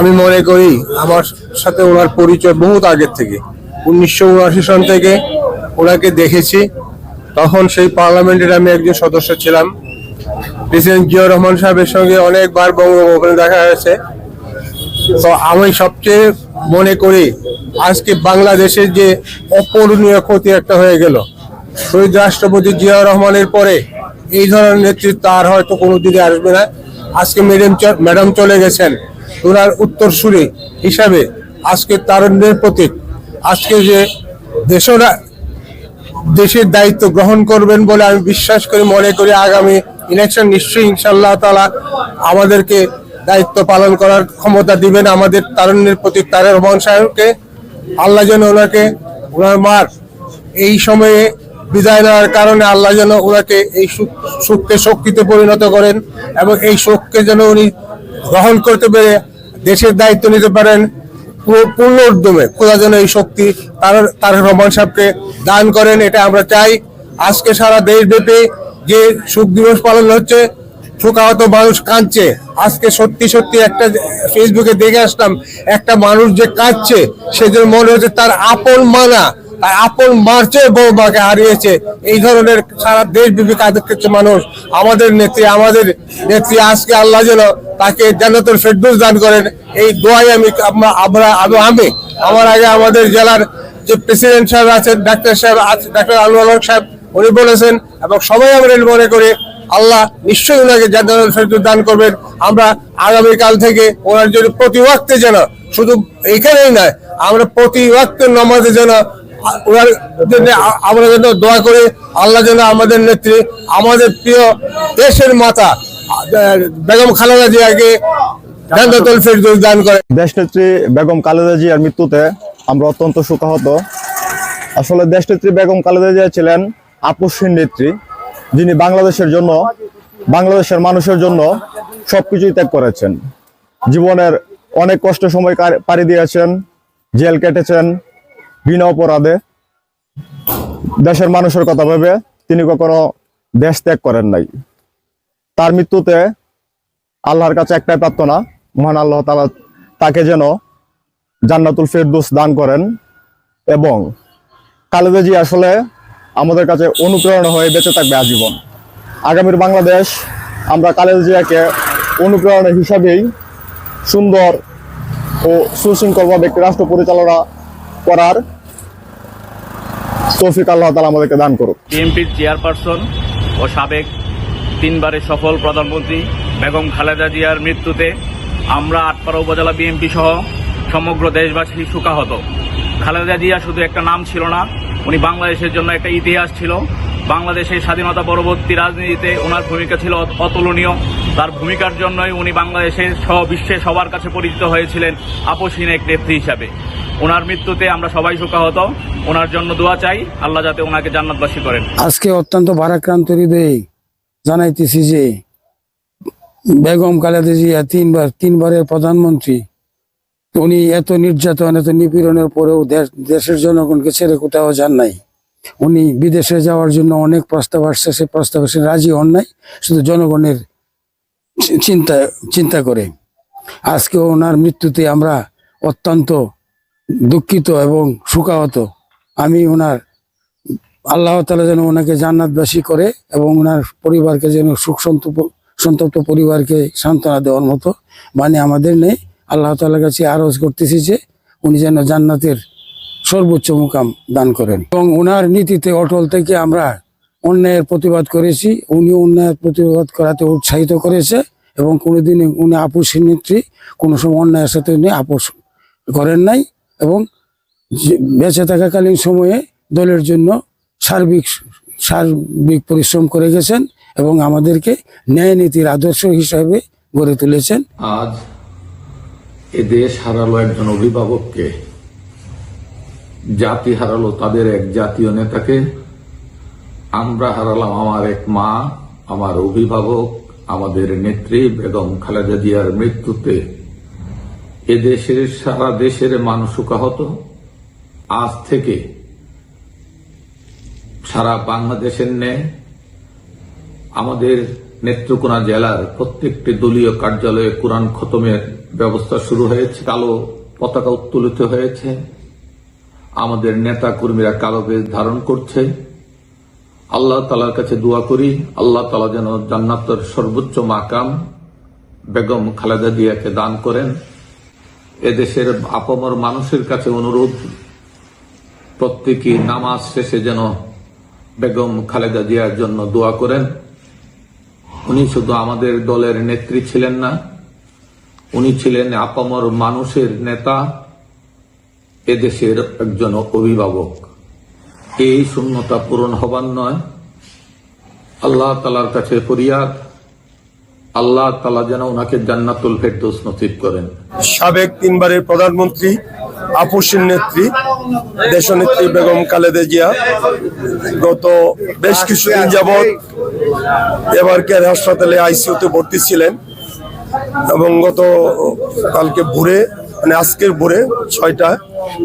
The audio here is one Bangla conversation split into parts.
আমি মনে করি আমার সাথে ওনার পরিচয় বহুত আগের থেকে। উনিশশো উনআশি সন থেকে ওনাকে দেখেছি। তখন সেই পার্লামেন্টের আমি একজন সদস্য ছিলাম। প্রেসিডেন্ট জিয়াউর রহমান সাহেবের সঙ্গে অনেকবার বঙ্গভবনে দেখা হয়েছে। তো আমি সবচেয়ে মনে করি আজকে বাংলাদেশের যে অপূরণীয় ক্ষতি একটা হয়ে গেল। শহীদ রাষ্ট্রপতি জিয়াউর রহমানের পরে এই ধরনের নেতৃত্ব আর হয়তো কোনোদিনই আসবে না। আজকে ম্যাডাম ম্যাডাম চলে গেছেন। ওনার উত্তরসূরি হিসাবে আজকে তারুণ্যের প্রতীক। আজকে যে দেশরা দেশের দায়িত্ব গ্রহণ করবেন বলে আমি বিশ্বাস করি, মনে করি আগামী ইলেকশন নিশ্চয়ই ইনশাল্লাহ তালা আমাদেরকে দায়িত্ব পালন করার ক্ষমতা দিবেন। আমাদের তারুণ্যের প্রতীক তারের রহমান সাহেবকে। আল্লাহ যেন ওনাকে ওনার মার। এই সময়ে বিদায় নেওয়ার কারণে আল্লাহ যেন ওনাকে এই সুখ- সুখকে শক্তিতে পরিণত করেন এবং এই শোককে যেন উনি গ্রহণ করতে পেরে দেশের দায়িত্ব নিতে পারেন পুরো পূর্ণ উদ্যমে খোদা যেন এই শক্তি তার তার রহমান সাহেবকে দান করেন, এটা আমরা চাই। আজকে সারা দেশব্যাপী যে সুখ দিবস পালন হচ্ছে শোকাহত মানুষ কাঁদছে। আজকে সত্যি সত্যি একটা ফেসবুকে দেখে আসলাম, একটা মানুষ যে কাঁদছে, সেজন্য মনে হচ্ছে তার আপন মানা তার আপন মার্চে বৌমাকে হারিয়েছে। এই ধরনের সারা দেশব্যাপী কাঁদছে মানুষ। আমাদের নেত্রী আমাদের নেত্রী আজকে আল্লাহ যেন তাকে জান্নাতুল ফেরদৌস দান করেন। এই দোয়াই আমি আমরা আমি আমি, আমার আগে আমাদের জেলার যে প্রেসিডেন্ট সাহেব আছেন, ডাক্তার সাহেব ডাক্তার আলু আলম সাহেব, উনি বলেছেন, এবং সবাই আমরা মনে করি, আল্লাহ নিশ্চয়ই ওনাকে জান্নাতুল ফেরদৌস দান করবেন। আমরা আগামীকাল থেকে ওনার জন্য প্রতি ওয়াক্তে যেন শুধু এখানেই নয়, আমরা প্রতি ওয়াক্তে নমাজে যেন ওনার জন্য আমরা যেন দোয়া করি, আল্লাহ যেন আমাদের নেত্রী, আমাদের প্রিয় দেশের মাতা, বেগম খালেদা জিয়াকে জান্নাতুল ফেরদৌস দান করে। বেগম খালেদা জিয়ার মৃত্যুতে আমরা অত্যন্ত শোকাহত। আসলে দেশনেত্রী বেগম খালেদা জিয়া ছিলেন আপসহীন নেত্রী, যিনি বাংলাদেশের জন্য, বাংলাদেশের মানুষের জন্য সবকিছুই ত্যাগ করেছেন। জীবনের অনেক কষ্ট সময় কার- পাড়ি দিয়েছেন, জেল কেটেছেন বিনা অপরাধে দেশের মানুষের কথা ভেবে তিনি কখনো দেশ ত্যাগ করেন নাই। তার মৃত্যুতে আল্লাহর কাছে একটাই প্রার্থনা, মহান আল্লাহ তালা তাকে যেন জান্নাতুল ফেরদৌস দান করেন এবং খালেদা জি আসলে আমাদের কাছে অনুপ্রেরণা হয়ে বেঁচে থাকবে আজীবন। আগামীর বাংলাদেশ আমরা খালেদা জিয়াকে অনুপ্রেরণা হিসাবেই সুন্দর ও সুশৃঙ্খলভাবে একটি রাষ্ট্র পরিচালনা করার তৌফিক আল্লাহ তালা আমাদেরকে দান করুক। বিএনপির চেয়ারপারসন ও সাবেক তিনবারের সফল প্রধানমন্ত্রী বেগম খালেদা জিয়ার মৃত্যুতে আমরা আটপাড়া উপজেলা বিএনপি সহ সমগ্র দেশবাসী শোকাহত। খালেদা জিয়া শুধু একটা নাম ছিল না, উনি বাংলাদেশের জন্য একটা ইতিহাস ছিল। বাংলাদেশের স্বাধীনতা পরবর্তী রাজনীতিতে ওনার ভূমিকা ছিল অতুলনীয়। তার ভূমিকার জন্যই উনি বাংলাদেশের সহ বিশ্বে সবার কাছে পরিচিত হয়েছিলেন আপসহীন এক নেত্রী হিসাবে। ওনার মৃত্যুতে আমরা সবাই শোকাহত ওনার জন্য দোয়া চাই, আল্লাহ যাতে ওনাকে জান্নাতবাসী করেন। আজকে অত্যন্ত ভারাক্রান্ত হৃদয়ে জানাইতেছি যে বেগম খালেদা জিয়া তিনবার, তিনবারের প্রধানমন্ত্রী। উনি এত নির্যাতন, এত নিপীড়নের পরেও দেশ- দেশের জনগণকে ছেড়ে কোথাও যান নাই। উনি বিদেশে যাওয়ার জন্য অনেক প্রস্তাব আসছে, সে প্রস্তাবে সে রাজি হন নাই, শুধু জনগণের চিন্তা চিন্তা করে। আজকে ওনার মৃত্যুতে আমরা অত্যন্ত দুঃখিত এবং শোকাহত আমি ওনার আল্লাহ তালা যেন ওনাকে জান্নাতবাসী করে এবং ওনার পরিবারকে যেন সুখ সন্তপ- সন্তপ্ত পরিবারকে সান্ত্বনা দেওয়ার মতো মানে আমাদের নেই। আল্লাহ তালার কাছে আরজ করতেছি যে উনি যেন জান্নাতের সর্বোচ্চ মুকাম দান করেন। এবং ওনার নীতিতে অটল থেকে আমরা অন্যায়ের প্রতিবাদ করেছি। উনি অন্যায়ের প্রতিবাদ করাতে উৎসাহিত করেছে এবং কোনোদিন উনি আপোষহীন নেত্রী কোনো সময় অন্যায়ের সাথে উনি আপোষ করেন নাই। এবং বেঁচে থাকাকালীন সময়ে দলের জন্য সার্বিক সার্বিক পরিশ্রম করে গেছেন এবং আমাদেরকে ন্যায় নীতির আদর্শ হিসাবে গড়ে তুলেছেন। আজ এ দেশ হারালো একজন অভিভাবককে। জাতি হারালো তাদের এক জাতীয় নেতাকে। আমরা হারালাম আমার এক মা, আমার অভিভাবক, আমাদের নেত্রী বেগম খালেদা জিয়ার মৃত্যুতে। এ দেশের সারা দেশের মানুষ শোকাহত আজ থেকে সারা বাংলাদেশের ন্যায় আমাদের নেত্রকোনা জেলার প্রত্যেকটি দলীয় কার্যালয়ে কোরআন খতমের ব্যবস্থা শুরু হয়েছে, কালো পতাকা উত্তোলিত হয়েছে। আমাদের নেতা কর্মীরা কালো বেশ ধারণ করছে। আল্লাহ তালার কাছে দোয়া করি, আল্লাহ তালা যেন জান্নাতের সর্বোচ্চ মাকাম বেগম খালেদা দিয়াকে দান করেন। এদেশের আপামর মানুষের কাছে অনুরোধ প্রত্যেকে নামাজ শেষে যেন বেগম খালেদা জিয়ার জন্য দোয়া করেন। উনি শুধু আমাদের দলের নেত্রী ছিলেন না, উনি ছিলেন আপামর মানুষের নেতা, এদেশের একজন অভিভাবক। এই শূন্যতা পূরণ হবার নয়। আল্লাহ তালার কাছে ফরিয়াদ আল্লাহ তালা যেন ওনাকে জান্নাতুল ফেরদৌস নসিব করেন। সাবেক তিনবারের প্রধানমন্ত্রী আপসীর নেত্রী, দেশনেত্রী বেগম খালেদা জিয়া, গত বেশ কিছুদিন যাবৎ এবার কেয়ার হাসপাতালে আইসিইউতে ভর্তি ছিলেন এবং গত কালকে ভোরে মানে আজকের ভোরে ছয়টা,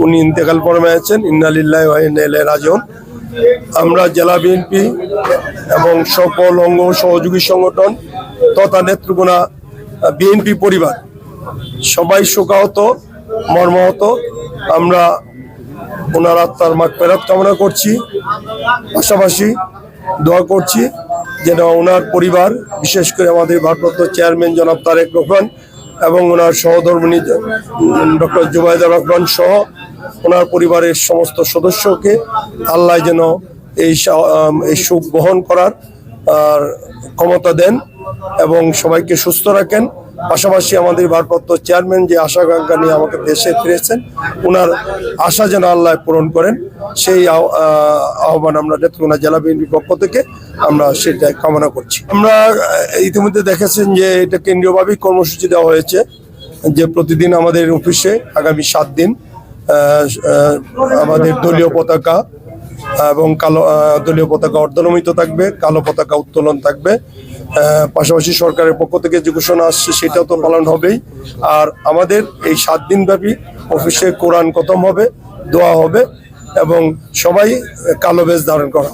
উনি ইন্তেকাল ফরমাইছেন ইন্নালিল্লাহ রাজন আমরা জেলা বিএনপি এবং সকল অঙ্গ সহযোগী সংগঠন তথা নেত্রকোনা বিএনপি পরিবার। সবাই শোকাহত, মর্মাহত। আমরা ওনার আত্মার মাগ ফেরত কামনা করছি। পাশাপাশি দোয়া করছি যেন ওনার পরিবার, বিশেষ করে আমাদের ভারপ্রাপ্ত চেয়ারম্যান জনাব তারেক রহমান এবং ওনার সহধর্মিনী ডক্টর জুবাইদা রহমান সহ ওনার পরিবারের সমস্ত সদস্যকে আল্লাহ যেন এই এই সুখ বহন করার আর ক্ষমতা দেন। এবং সবাইকে সুস্থ রাখেন। পাশাপাশি আমাদের ভারপ্রাপ্ত চেয়ারম্যান যে আশা আকাঙ্ক্ষা নিয়ে আমাকে দেশে ফিরেছেন ওনার আশা যেন আল্লাহ পূরণ করেন সেই আহ, আহ, আহ্বান আমরা নেত্রকোনা জেলা বিএনপির পক্ষ থেকে আমরা সেটা কামনা করছি। আমরা ইতিমধ্যে দেখেছেন যে এটা কেন্দ্রীয়ভাবেই কর্মসূচি দেওয়া হয়েছে যে প্রতিদিন আমাদের অফিসে আগামী সাত দিন আমাদের দলীয় পতাকা এবং কালো দলীয় পতাকা অর্ধনমিত থাকবে, কালো পতাকা উত্তোলন থাকবে পাশাপাশি সরকারের পক্ষ থেকে যে ঘোষণা আসছে, সেটাও তো পালন হবেই আর আমাদের এই সাত দিন ব্যাপী অফিসে কোরআন খতম হবে, দোয়া হবে এবং সবাই কালো বেশ ধারণ করা।